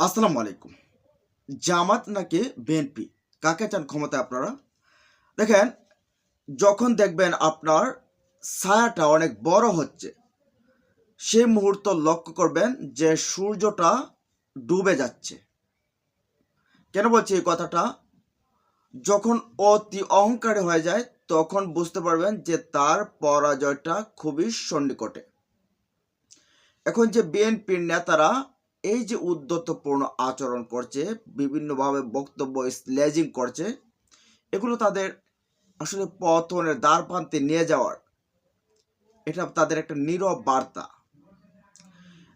আসসালামু আলাইকুম। জামাত নাকি বিএনপি? কাকে চান ক্ষমতায় আপনারা? দেখেন, যখন দেখবেন আপনার ছায়াটা অনেক বড় হচ্ছে সেই মুহূর্ত লক্ষ্য করবেন যে সূর্যটা ডুবে যাচ্ছে। কেন বলছি এই কথাটা? যখন অতি অহংকারী হয়ে যায়, তখন বুঝতে পারবেন যে তার পরাজয়টা খুবই সন্নিকটে। এখন যে বিএনপির নেতারা এই যে উদ্যতপূর্ণ আচরণ করছে, বিভিন্নভাবে বক্তব্য স্লেজিং করছে, এগুলো তাদের আসলে পতনের দ্বার প্রান্তে নিয়ে যাওয়ার এটা তাদের একটা নীরব বার্তা।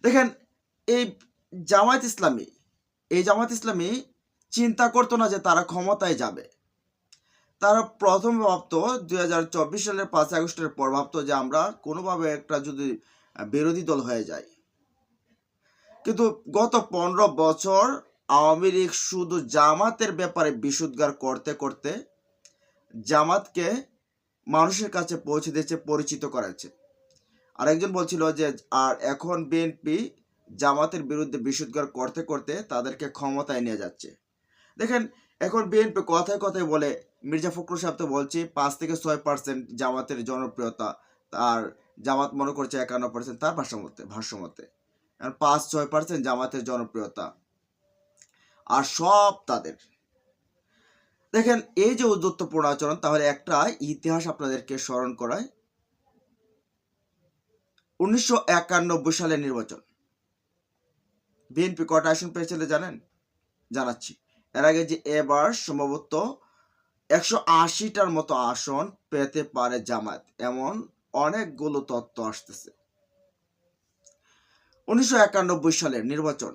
দেখেন, এই জামায়াত ইসলামী, এই জামায়াত ইসলামী চিন্তা করতো না যে তারা ক্ষমতায় যাবে। তারা প্রথম ভাবতো, দুই হাজার চব্বিশ সালের পাঁচ আগস্টের পর ভাবতো যে আমরা কোনোভাবে একটা যদি বিরোধী দল হয়ে যাই কিন্তু গত পনেরো বছর আওয়ামী লীগ শুধু জামাতের ব্যাপারে বিশুদ্ধার করতে করতে জামাতকে মানুষের কাছে পৌঁছে দিয়েছে, পরিচিত করেছে। আরেকজন বলছিল যে, আর এখন বিএনপি জামাতের বিরুদ্ধে বিশুদ্ধার করতে করতে তাদেরকে ক্ষমতায় নিয়ে যাচ্ছে। দেখেন, এখন বিএনপি কথায় কথায় বলে, মির্জা ফখরুল সাহেব তো বলছে, পাঁচ থেকে ছয় পার্সেন্ট জামাতের জনপ্রিয়তা, আর জামাত মনে করছে একান্ন পার্সেন্ট তার ভাষ্যমতে ভাষ্যমতে পাঁচ, ছয় পার্সেন্ট জামাতের জনপ্রিয়তা। আর সব তাদের। দেখেন, এই যে উদ্যত্তপূর্ণ আচরণ, তাহলে একটা ইতিহাস আপনাদেরকে স্মরণ করায়। উনিশশো একানব্বই সালের নির্বাচন। বিএনপি কটা আসন পেয়েছিল জানেন? জানাচ্ছি। এর আগে যে এবার সম্ভবত একশো আশিটার মতো আসন পেতে পারে জামায়াত। এমন অনেকগুলো তত্ত্ব আসতেছে। উনিশশো একানব্বই সালের নির্বাচন।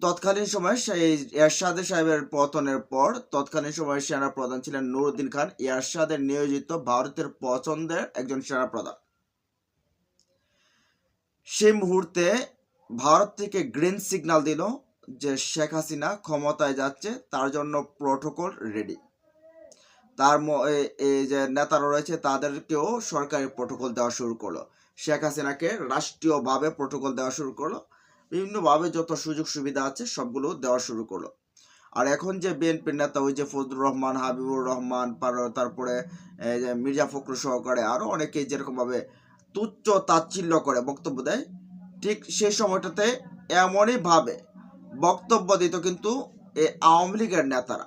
তৎকালীন সময় সেই এরশাদ সাহেবের পতনের পর তৎকালীন সময় সেনা প্রধান ছিলেন নুরুদ্দিন খান। এরশাদের নিয়োজিত ভারতের পছন্দের একজন সেনা প্রধান সেই মুহূর্তে ভারত থেকে গ্রিন সিগন্যাল দিল যে শেখ হাসিনা ক্ষমতায় যাচ্ছে, তার জন্য প্রোটোকল রেডি। তার এই যে নেতারা রয়েছে, তাদেরকেও সরকারি প্রোটোকল দেওয়া শুরু করল। শেখ হাসিনাকে রাষ্ট্রীয়ভাবে প্রোটোকল দেওয়া শুরু করল। বিভিন্নভাবে যত সুযোগ সুবিধা আছে সবগুলো দেওয়া শুরু করল। আর এখন যে বিএনপির নেতা ওই যে ফজলুর রহমান, হাবিবুর রহমান তারপরে মির্জা ফখরুল সহকারে আরও অনেকেই যেরকমভাবে তুচ্ছ তাচ্ছিল্য করে বক্তব্য দেয়, ঠিক সেই সময়টাতে এমনই ভাবে বক্তব্য দিত কিন্তু এই আওয়ামী লীগের নেতারা।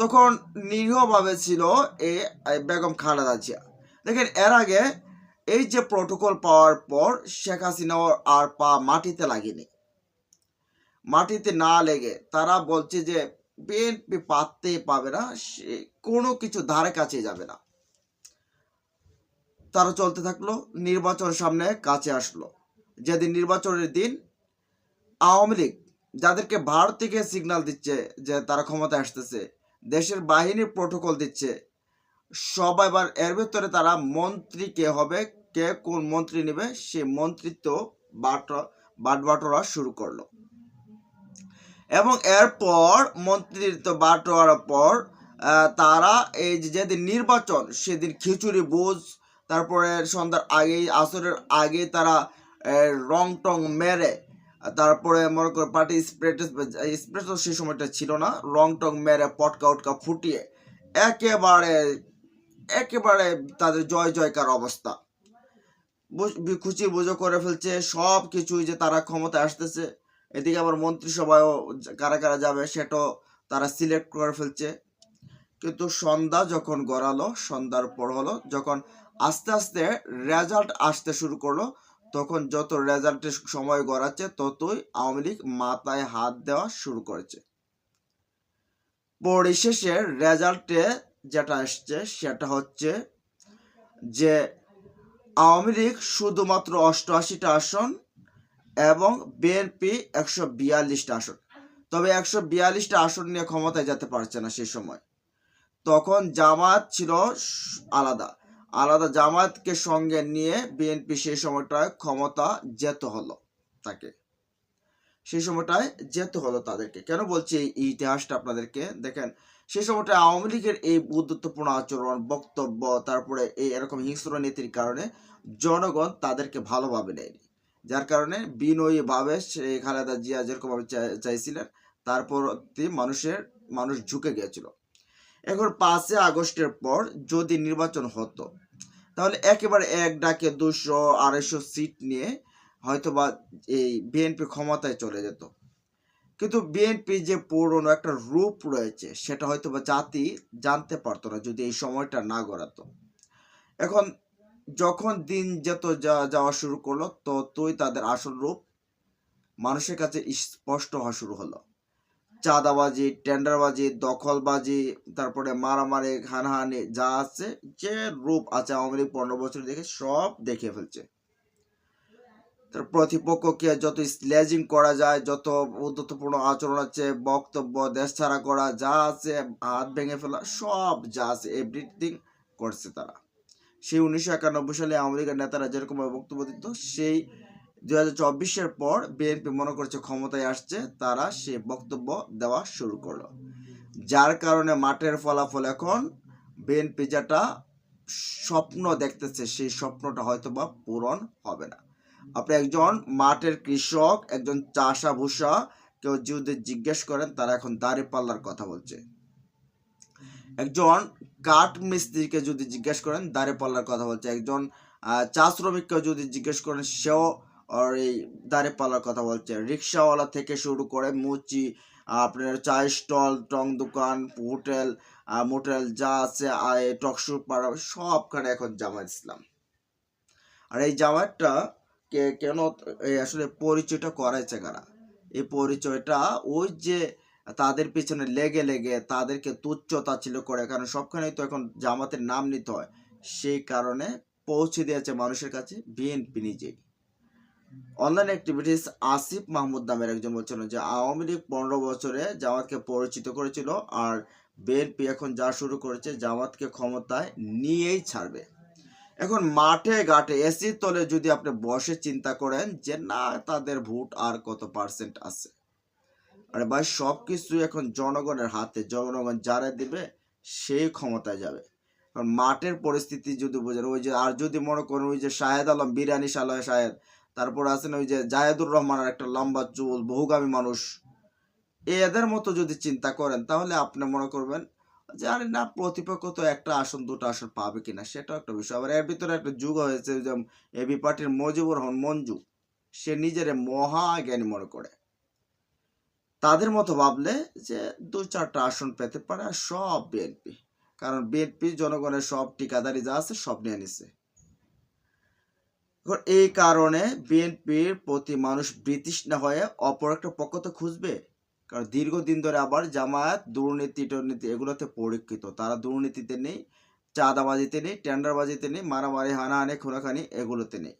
তখন নিরীহভাবে ছিল এ, বেগম খালেদা জিয়া। দেখেন, এর আগে এই যে প্রোটোকল পাওয়ার পর শেখ হাসিনাও আর পা মাটিতে লাগেনি। মাটিতে না লেগে তারা বলছে যে বিএনপি পাততেই পাবে না, সে কোনো কিছু ধারে কাছে যাবে না। তারা চলতে থাকল, নির্বাচন সামনে কাছে আসলো। যেদিন নির্বাচনের দিন আওয়ামী লীগ যাদেরকে ভারত থেকে সিগন্যাল দিচ্ছে যে তারা ক্ষমতায় আসতেছে, দেশের বাহিনীর প্রোটোকল দিচ্ছে সবাই এবার এর ভেতরে তারা মন্ত্রী কে হবে? কে কোন মন্ত্রী নেবে? সে মন্ত্রিত্ব বাট বাটবাটোরা শুরু করল। এবং এরপর মন্ত্রিত্ব বাটোয়ার পর তারা এই যেদিন নির্বাচন, সেদিন খিচুড়ি বুঝ তারপরে সন্ধ্যার আগেই আসরের আগে তারা রং টং মেরে, তারপরে মনে করো পার্টি স্প্রেট স্প্রেট তো সেই সময়টা ছিল না রং টং মেরে পটকা উটকা ফুটিয়ে একেবারে একেবারে তাদের জয় জয়কার অবস্থা। খুশি বুঝো করে ফেলছে সব কিছুই যে তারা ক্ষমতায় আসতেছে। এদিকে আবার মন্ত্রিসভায়ও কারা কারা যাবে সেটাও তারা সিলেক্ট করে ফেলছে। কিন্তু সন্ধ্যা যখন গড়ালো, সন্ধ্যার পর হলো, যখন আস্তে আস্তে রেজাল্ট আসতে শুরু করল, তখন যত রেজাল্টের সময় গড়াচ্ছে, ততই আওয়ামী লীগ মাথায় হাত দেওয়া শুরু করেছে। পরিশেষে রেজাল্টে যেটা আসছে সেটা হচ্ছে যে আওয়ামী লীগ শুধুমাত্র অষ্টআশিটা আসন এবং বিএনপি একশো বিয়াল্লিশটা আসন। তবে একশো বিয়াল্লিশটা আসন নিয়ে ক্ষমতায় যেতে পারছে না সেই সময়। তখন জামাত ছিল আলাদা। আলাদা জামাতকে সঙ্গে নিয়ে বিএনপি সেই সময়টায় ক্ষমতা যেতে হলো তাকে। সেই সময়টায় যেতে হলো তাদেরকে। কেন বলছি এই ইতিহাসটা আপনাদেরকে? দেখেন সেই সময়টা আওয়ামী লীগের এই বুদ্ধত্বপূর্ণ আচরণ, বক্তব্য, তারপরে এই এরকম হিংস্র নীতির কারণে জনগণ তাদেরকে ভালোভাবে নেয়নি। যার কারণে বিনয়ীভাবে শেখ খালেদা জিয়া যেরকমভাবে চাই- চাইছিলেন তারপর মানুষের, মানুষ ঝুঁকে গিয়েছিল। এখন পাঁচই আগস্টের পর যদি নির্বাচন হতো, তাহলে একেবারে এক ডাকে দুশো আড়াইশো সিট নিয়ে হয়তোবা এই বিএনপি ক্ষমতায় চলে যেত। কিন্তু বিএনপি যে পুরনো একটা রূপ রয়েছে, সেটা হয়তোবা জাতি জানতে পারতো না যদি এই সময়টা না গড়াতো। এখন যখন দিন যেত যাওয়া শুরু করল ততই তাদের আসল রূপ মানুষের কাছে স্পষ্ট হওয়া শুরু হলো। চাঁদাবাজি, টেন্ডারবাজি, দখলবাজি, তারপরে মারামারি, হানাহানি যা আছে, যে রূপ আছে আওয়ামী লীগ পনেরো বছর দেখে সব দেখে ফেলছে। তার প্রতিপক্ষকে যত স্লেজিং করা যায়, যত উদ্ধতপূর্ণ আচরণ আছে, বক্তব্য, দেশ ছাড়া করা যা আছে, হাত ভেঙে ফেলা, সব যা আছে এভরিথিং করছে তারা। সেই উনিশশো একানব্বই সালে আমেরিকার নেতারা যেরকম বক্তব্য দিত, সেই দু হাজার পর বিএনপি মনে করছে ক্ষমতায় আসছে, তারা সে বক্তব্য দেওয়া শুরু করল। যার কারণে মাঠের ফলাফল এখন বিএনপি যেটা স্বপ্ন দেখতেছে, সেই স্বপ্নটা হয়তো বা পূরণ হবে না। আপনি একজন মাঠের কৃষক, একজন চাষা ভূষা কেউ যদি জিজ্ঞেস করেন, তারা এখন দাড়ি পাল্লার কথা বলছে। একজন কাঠ মিস্ত্রিকে যদি জিজ্ঞেস করেন দাড়ি পাল্লার কথা বলছে। একজন চা শ্রমিককে যদি জিজ্ঞেস করেন, সেও আর এই দাড়ি পাল্লার কথা বলছে। রিক্সাওয়ালা থেকে শুরু করে মুচি, আপনার চা স্টল, টং দোকান, হোটেল মোটেল যা আছে টকশু পাড়া, সবখানে এখন জামাত ইসলাম। আর এই জামাতটা কে, কেন আসলে পরিচয়টা করাইছে কারা? এই পরিচয়টা ওই যে তাদের পিছনে লেগে লেগে তাদেরকে তুচ্ছ তাচ্ছিল্য করে, কারণ সবখানেই তো এখন জামাতের নাম নিতে হয়। সেই কারণে পৌঁছে দিয়েছে মানুষের কাছে বিএনপি নিজেই। অনলাইন অ্যাক্টিভিটিস আসিফ মাহমুদ নামের একজন বলছিল যে, আওয়ামী লীগ পনেরো বছরে জামাতকে পরিচিত করেছিল আর বিএনপি এখন যা শুরু করেছে জামাতকে ক্ষমতায় নিয়েই ছাড়বে। এখন মাঠে ঘাটে এসির তলে যদি আপনি বসে চিন্তা করেন যে, না, তাদের ভোট আর কত পার্সেন্ট আছে? আরে ভাই সব কিছু এখন জনগণের হাতে। জনগণ যারা দিবে, সেই ক্ষমতায় যাবে। কারণ মাঠের পরিস্থিতি যদি বোঝেন, ওই যে, আর যদি মনে করেন ওই যে শাহেদ আলম, বিরিয়ানি সালয় শাহেদ, তারপর আছেন ওই যে জাহেদুর রহমানের একটা লম্বা চুল, বহুগামী মানুষ, এদের মতো যদি চিন্তা করেন, তাহলে আপনি মনে করবেন আরে না, প্রতিপক্ষ তো একটা আসন, দুটো আসন পাবে কিনা, সেটাও একটা বিষয়। আবার এর ভিতরে একটা যুগ হয়েছে যে এবি পার্টির মজিবুর রহমান মঞ্জু, সে নিজের মহা জ্ঞানী মনে করে। তাদের মতো ভাবলে যে দু চারটা আসন পেতে পারে আর সব বিএনপি কারণ বিএনপি জনগণের সব ঠিকাদারি যা আছে সব নিয়ে নিছে। এই কারণে বিএনপির প্রতি মানুষ ব্রিটিশ না হয়ে অপর একটা পক্ষ তো খুঁজবে। কারণ দীর্ঘদিন ধরে আবার জামায়াত দুর্নীতি টর্নীতি এগুলোতে পরীক্ষিত। তারা দুর্নীতিতে নেই, চাঁদাবাজিতে নেই, টেন্ডারবাজিতে নেই, মারামারি, হানাহানি, খুনাখানি এগুলোতে নেই।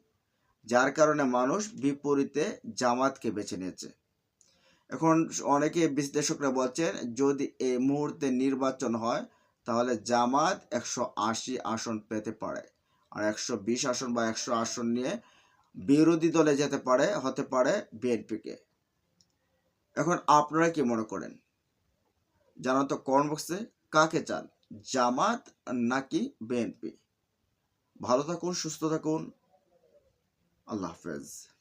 যার কারণে মানুষ বিপরীতে জামাতকে বেছে নিয়েছে। এখন অনেকে বিশ্লেষকরা বলছেন, যদি এই মুহূর্তে নির্বাচন হয়, তাহলে জামাত একশো আশি আসন পেতে পারে আর একশো বিশ আসন বা একশো আসন নিয়ে বিরোধী দলে যেতে পারে, হতে পারে বিএনপিকে। এখন আপনারা কি মনে করেন? জানান তো কমেন্ট বক্সে কাকে চান? জামাত নাকি বিএনপি ভালো থাকুন, সুস্থ থাকুন। আল্লাহ হাফেজ।